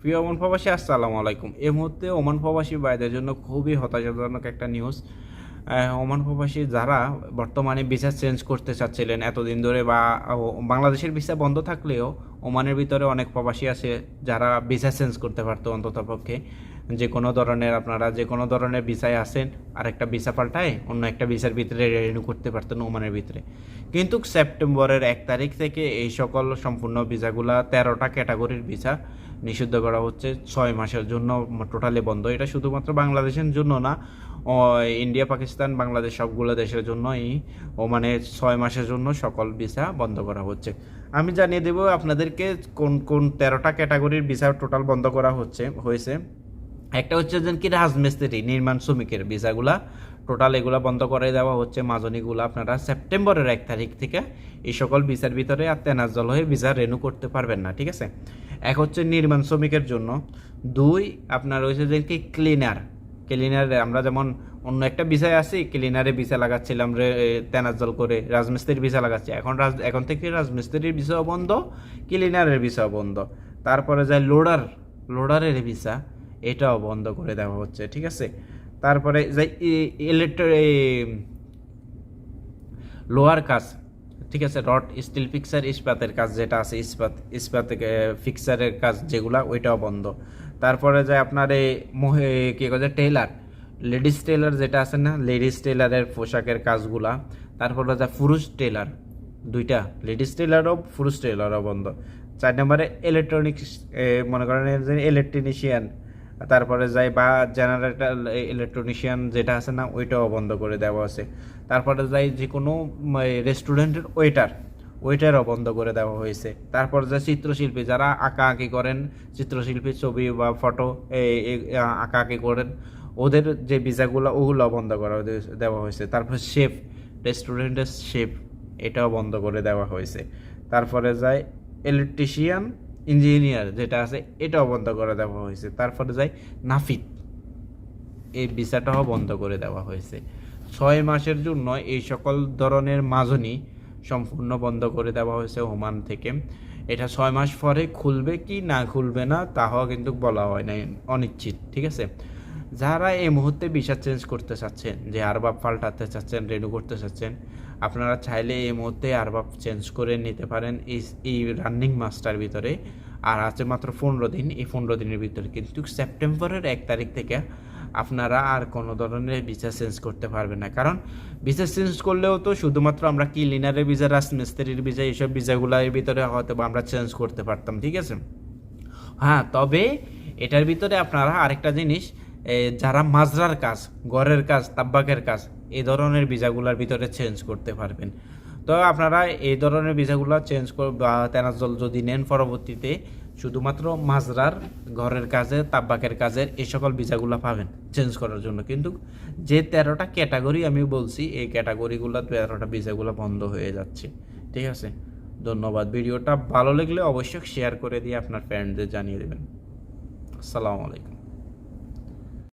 প্রিয় ওমান প্রবাসী, আসসালামু আলাইকুম। এই মুহূর্তে ওমান প্রবাসী ভাইদের জন্য খুবই হতাশাজনক একটা নিউজ। ওমান প্রবাসী যারা বর্তমানে ভিসা চেঞ্জ করতে চাচ্ছিলেন এতদিন ধরে বা বাংলাদেশের ভিসা বন্ধ থাকলেও ওমানের ভিতরে অনেক প্রবাসী আছে যারা ভিসা চেঞ্জ করতে পারতো অন্তত পক্ষে যে কোনো ধরনের আপনারা যে কোনো ধরনের ভিসায় আসেন আর একটা ভিসা পাল্টায়, অন্য একটা ভিসার ভিতরে রেনিউ করতে পারতেন ওমানের ভিতরে। কিন্তু সেপ্টেম্বরের এক তারিখ থেকে এই সকল সম্পূর্ণ ভিসাগুলা তেরোটা ক্যাটাগরির ভিসা নিষিদ্ধ করা হচ্ছে। ছয় মাসের জন্য টোটালি বন্ধ। এটা শুধুমাত্র বাংলাদেশের জন্য না ইন্ডিয়া, পাকিস্তান, বাংলাদেশ সবগুলো দেশের জন্যই ও মানে ছয় মাসের জন্য সকল ভিসা বন্ধ করা হচ্ছে। আমি জানিয়ে দেব আপনাদেরকে কোন কোন তেরোটা ক্যাটাগরির ভিসা টোটাল বন্ধ করা হচ্ছে, হয়েছে। একটা হচ্ছে যে কি রাজমিস্ত্রি, নির্মাণ শ্রমিকের ভিসাগুলা। টোটাল এগুলা বন্ধ করে দেওয়া হচ্ছে। মাজনিগুলো আপনারা সেপ্টেম্বরের এক তারিখ থেকে এই সকল ভিসার ভিতরে আর তেনাজল হয়ে ভিসা রেনু করতে পারবেন না, ঠিক আছে? এক হচ্ছে নির্মাণ শ্রমিকের জন্য। দুই, আপনার রয়েছে যে কি ক্লিনার ক্লিনারে আমরা যেমন অন্য একটা বিষয় আছি ক্লিনারে ভিসা লাগাচ্ছিলাম রে তেনাজল করে। রাজমিস্ত্রির ভিসা লাগাচ্ছি। এখন রাজ, এখন থেকে রাজমিস্ত্রির ভিসাও বন্ধ ক্লিনারের ভিসাও বন্ধ। তারপরে যায় লোডার লোডারের ভিসা। এটাও বন্ধ করে দেওয়া হচ্ছে, ঠিক আছে? তারপরে যে ইলেকট্রিক লোয়ার কাজ ঠিক আছে? রড স্টিল ফিক্সার ইস্পাতের কাজ যেটা আছে, ইস্পাত ইস্পাত ফিক্সারের কাজ যেগুলা, ওইটাও বন্ধ। তারপরে যে আপনার এই মহে, কী কথা টেলার লেডিস টেলার যেটা আছে না লেডিস টেলারের পোশাকের কাজগুলা, তারপরে যা পুরুষ টেলার দুইটা লেডিস টেলারও পুরুষ টেলারও বন্ধ। চার নম্বরে ইলেকট্রনিক্স মনে করেন যে ইলেকট্রিনিশিয়ান তারপরে যাই বা জেনারেটর ইলেকট্রনিশিয়ান যেটা আছে না, ওইটাও বন্ধ করে দেওয়া আছে। তারপরে যাই যে কোনো রেস্টুরেন্টের ওয়েটার ওইটারও বন্ধ করে দেওয়া হয়েছে। তারপর যে চিত্রশিল্পী, যারা আঁকা আঁকি করেন চিত্রশিল্পী ছবি বা ফটো আঁকা আঁকি করেন, ওদের যে ভিসাগুলো, ওগুলো বন্ধ করা দেওয়া হয়েছে। তারপর শেফ রেস্টুরেন্টের শেফ এটাও বন্ধ করে দেওয়া হয়েছে। তারপরে যায় ইলেকট্রিশিয়ান ইঞ্জিনিয়ার যেটা আছে, এটাও বন্ধ করে দেওয়া হয়েছে। তারপরে যাই নাফিত। এই ভিসাটাও বন্ধ করে দেওয়া হয়েছে। ছয় মাসের জন্য এই সকল ধরনের মাজনি সম্পূর্ণ বন্ধ করে দেওয়া হয়েছে ওমান থেকে। এটা ছয় মাস পরে খুলবে কি না খুলবে না, তাহাও কিন্তু বলা হয় না অনিশ্চিত, ঠিক আছে? যারা এই মুহূর্তে ভিসা চেঞ্জ করতে চাচ্ছেন, যে আরবাব পাল্টাতে চাচ্ছেন রেনু করতে চাচ্ছেন, আপনারা চাইলে এই মুহূর্তে আরবাব চেঞ্জ করে নিতে পারেন এই রানিং মাসটার ভিতরে। আর আছে মাত্র পনেরো দিন, এই পনেরো দিনের ভিতরে কিন্তু সেপ্টেম্বরের এক তারিখ থেকে আপনারা আর কোনো ধরনের ভিসা চেঞ্জ করতে পারবেন না। কারণ ভিসা চেঞ্জ করলেও তো শুধুমাত্র আমরা ক্লিনারের ভিসা রাজমিস্ত্রির ভিসা এইসব ভিসাগুলোর ভিতরে হয়তো আমরা চেঞ্জ করতে পারতাম, ঠিক আছে? হ্যাঁ তবে এটার ভিতরে আপনারা আরেকটা জিনিস যারা মাজরার কাজ ঘরের কাজ, তাব্বাকের কাজ, এই ধরনের ভিসাগুলোর ভিতরে চেঞ্জ করতে পারবেন। তো আপনারা এই ধরনের ভিসাগুলো চেঞ্জ কর বা তেনাজল যদি নেন পরবর্তীতে, শুধুমাত্র মাজরার ঘরের কাজে, তাব্বাকের কাজের এই সকল ভিসাগুলো পাবেন চেঞ্জ করার জন্য। কিন্তু যে তেরোটা ক্যাটাগরি আমি বলছি, এই ক্যাটাগরিগুলো তেরোটা ভিসাগুলো বন্ধ হয়ে যাচ্ছে। ঠিক আছে? ধন্যবাদ। ভিডিওটা ভালো লাগলে অবশ্যই শেয়ার করে দিয়ে আপনার ফ্রেন্ডদের জানিয়ে দেবেন। আসসালামু আলাইকুম।